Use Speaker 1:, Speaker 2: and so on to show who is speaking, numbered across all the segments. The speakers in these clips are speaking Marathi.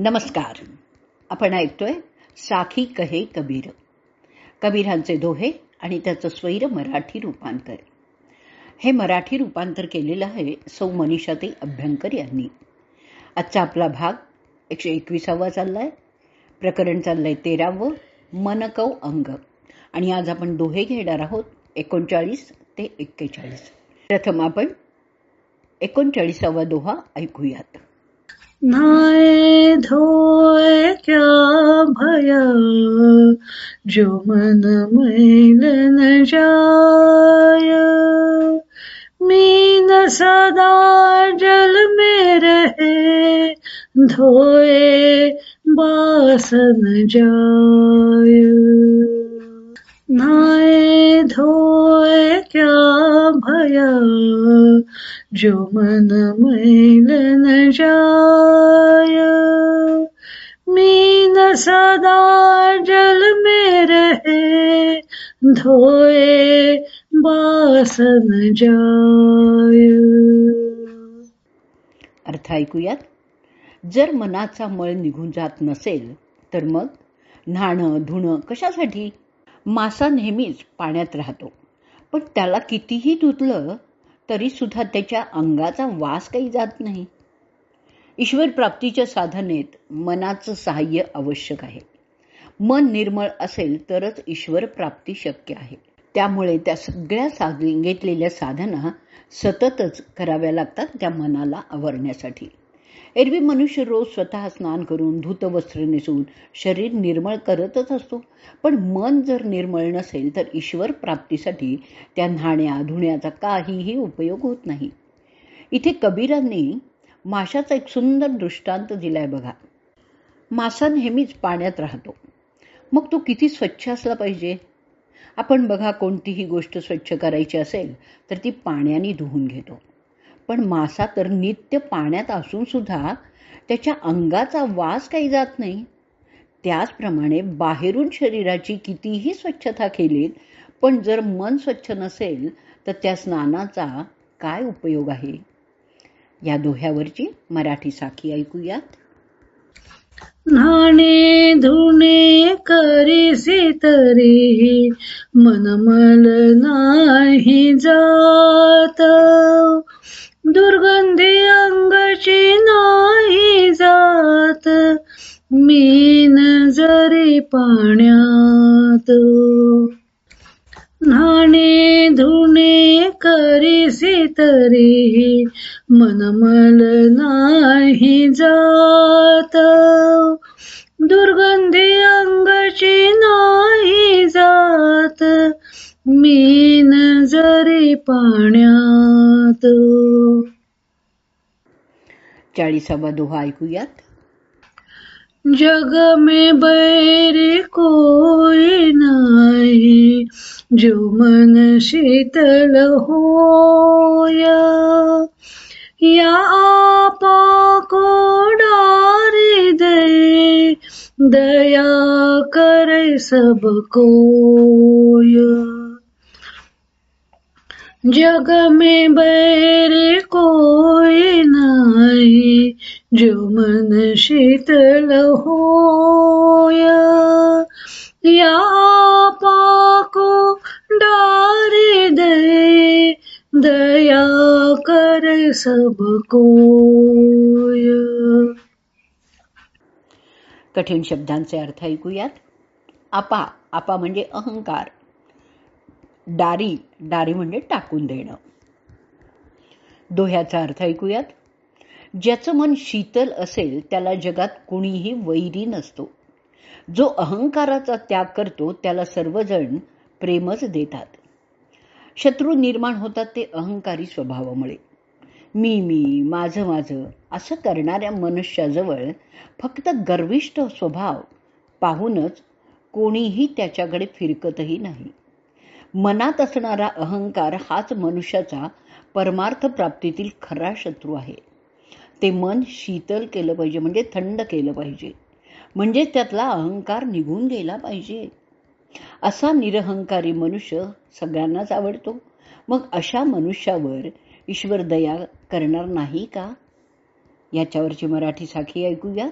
Speaker 1: नमस्कार. आपण ऐकतोय साखी कहे कबीर. कबीरांचे दोहे आणि त्याचं स्वैर मराठी रूपांतर. हे मराठी रूपांतर केलेलं आहे सौ मनीषाते अभ्यंकर यांनी. आजचा आपला भाग एकशे एकविसावा चाललाय. प्रकरण चाललंय तेरावं मनकव अंग. आणि आज आपण दोहे घेणार आहोत एकोणचाळीस ते एक्केचाळीस. प्रथम आपण एकोणचाळीसावा दोहा ऐकूयात.
Speaker 2: धोए क्या भया. जो मन मैल न जाय. मीन सदा जल में रहे. धोए बासन जाय. नाए धोए क्या भया. जो मन मैल न जाय. सदा जल में रहे धोए बासन जाय
Speaker 1: अर्थ ऐकूयात? जर मनाचा मळ निघून जात नसेल तर मग? न्हाणं धुणं कशासाठी? मासा नेहमीच पाण्यात राहतो. पण त्याला कितीही धुतलं तरी सुद्धा त्याच्या अंगाचा वास काही जात नाही. ईश्वर प्राप्तीच्या साधनेत मनाचं सहाय्य आवश्यक आहे. मन निर्मळ असेल तरच ईश्वर प्राप्ती शक्य आहे. त्यामुळे त्या सगळ्या सांगितलेल्या साधना सततच कराव्या लागतात त्या मनाला आवरण्यासाठी. एरवी मनुष्य रोज स्वतः स्नान करून धूतवस्त्र नेसून शरीर निर्मळ करतच असतो. पण मन जर निर्मळ नसेल तर ईश्वर प्राप्तीसाठी त्या न्हाण्या धुण्याचा काहीही उपयोग होत नाही. इथे कबीरांनी माशाचा एक सुंदर दृष्टांत दिला आहे बघा. मासा नेहमीच पाण्यात राहतो. मग तो किती स्वच्छ असला पाहिजे? आपण बघा कोणतीही गोष्ट स्वच्छ करायची असेल तर ती पाण्याने धुवून घेतो. पण मासा तर नित्य पाण्यात असूनसुद्धा त्याच्या अंगाचा वास काही जात नाही. त्याचप्रमाणे बाहेरून शरीराची कितीही स्वच्छता केलीत पण जर मन स्वच्छ नसेल तर त्या स्नानाचा काय उपयोग आहे? या दोह्यावरची मराठी साखी ऐकूयात.
Speaker 2: नाणे धुणे करीसे तरी मनमल नाही जात. दुर्गंधी अंगाची नाही जात मीन जरी पाण्यात. न्हाणे धुणे करीसे तरी मनमल नाही जात. दुर्गंधी अंगाची नाही जात. मीन जरी पाण्यात.
Speaker 1: चाळीसावा दोहा ऐकूयात.
Speaker 2: जग में बैरी कोई नाही, जो मन शीतल हो या आपा को डारी दे, दया करे सब कोय। जग में बैर कोई नहीं, जो मन शीतल होया। या पाको डारी दे, दया कर सब कोय।
Speaker 1: कठीण शब्दांचे अर्थ ऐकूयात. आपा आपा म्हणजे अहंकार. डारी डारी म्हणजे टाकून देणं. दोह्याचा अर्थ ऐकूयात. ज्याचं मन शीतल असेल त्याला जगात कुणीही वैरी नसतो. जो अहंकाराचा त्याग करतो त्याला सर्वजण प्रेमच देतात. शत्रू निर्माण होतात ते अहंकारी स्वभावामुळे. मी मी माझं माझं असं करणाऱ्या मनुष्याजवळ फक्त गर्विष्ठ स्वभाव पाहूनच कोणीही त्याच्याकडे फिरकतही नाही. मनात असणारा अहंकार हाच मनुष्याचा परमार्थ प्राप्तीतील खरा शत्रू आहे. ते मन शीतल केलं पाहिजे म्हणजे थंड केलं पाहिजे. म्हणजे त्यातला अहंकार निघून गेला पाहिजे. असा निरहंकारी मनुष्य सगळ्यांनाच आवडतो. मग अशा मनुष्यावर ईश्वर दया करणार नाही का? याच्यावरची मराठी साखी ऐकूयात.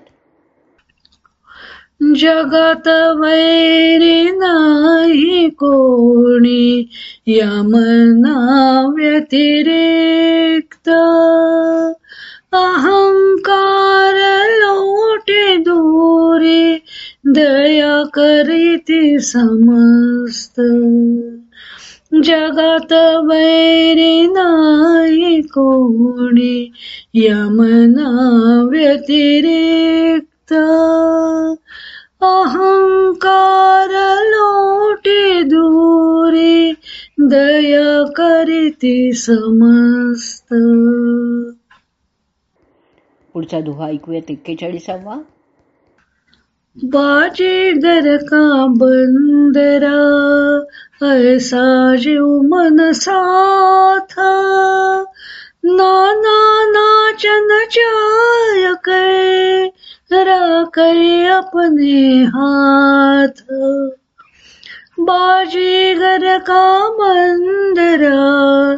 Speaker 2: जगात वैरी नाही कोणी या मना व्यतिरिक्त अहंकार लोटे दूरी दया करीती समस्त। जगात वैरी नाही कोणी या मना व्यतिरिक्त अहंकार लोटे दूरी दया करीती समस्त.
Speaker 1: पुढचा दोहा ऐकूयात एक्केचाळीसावा.
Speaker 2: बाजीगर का बंदरा ऐसा जीव मन साथ. नाना नाचन चाय कै राकै अपने हाथ। बाजीगर का बंदरा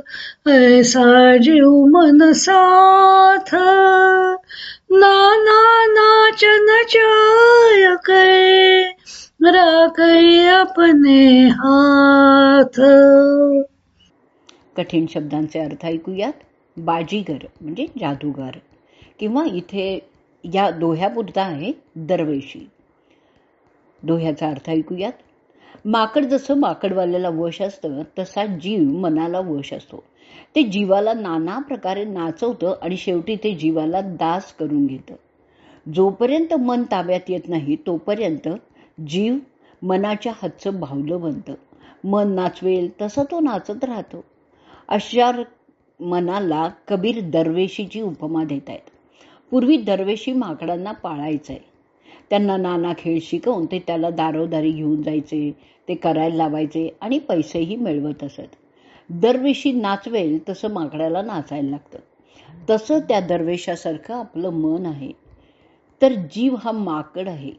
Speaker 2: ऐसा जीव मन साथ। नाना नाचन चाय कै राकै अपने हाथ।
Speaker 1: कठीण शब्दांचे अर्थ ऐकूयात. बाजीगर, म्हणजे जादूगार. किंवा इथे या दोह्यापुरता आहे दरवेशी दोह्याचा अर्थ ऐकूयात. माकड जसं माकडवाल्याला वश असतं तसा जीव मनाला वश असतो. ते जीवाला नाना प्रकारे नाचवतं आणि शेवटी ते जीवाला दास करून घेतं. जोपर्यंत मन ताब्यात येत नाही तोपर्यंत जीव मनाच्या हातचं भावलं बनतं. मन नाचवेल तसं तो नाचत राहतो. अशा मनाला कबीर दरवेशीची उपमा देत आहेत पूर्वी दरवेशी माकडांना पाळायचं आहे त्यांना नाना खेळ शिकवून ते त्याला दारोदारी घेऊन जायचे ते करायला लावायचे आणि पैसेही मिळवत असत. दरवेशी नाचवेल तसं माकडाला नाचायला लागतं. तसं त्या दरवेशासारखं आपलं मन आहे. तर जीव हा माकड आहे.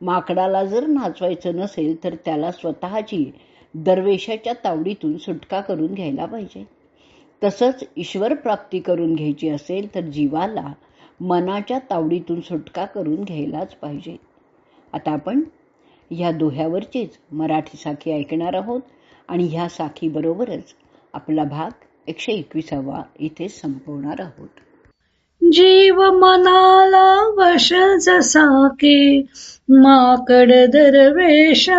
Speaker 1: माकडाला जर नाचवायचं नसेल तर त्याला स्वतःची दरवेशाच्या तावडीतून सुटका करून घ्यायला पाहिजे. तसंच ईश्वर प्राप्ती करून घ्यायची असेल तर जीवाला मनाच्या तावडीतून सुटका करून घ्यायलाच पाहिजे. आता आपण ह्या दोह्यावरचीच मराठी साखी ऐकणार आहोत आणि ह्या साखीबरोबरच आपला भाग एकशे एकविसावा इथे संपवणार आहोत.
Speaker 2: जीव मनाला वश जसा के माकड दरवेशाचे.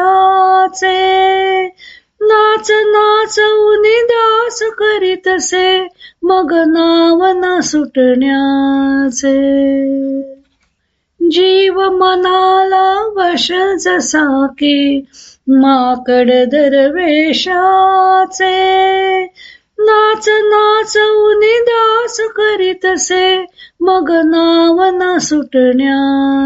Speaker 2: नाच नाचवून दास करीतसे मग नाव ना सुटण्याचे. जीव मनाला वश जसा की माकड दरवेशाचे. नाच नाचवून दास करीतसे मग नाव ना सुटण्याचे.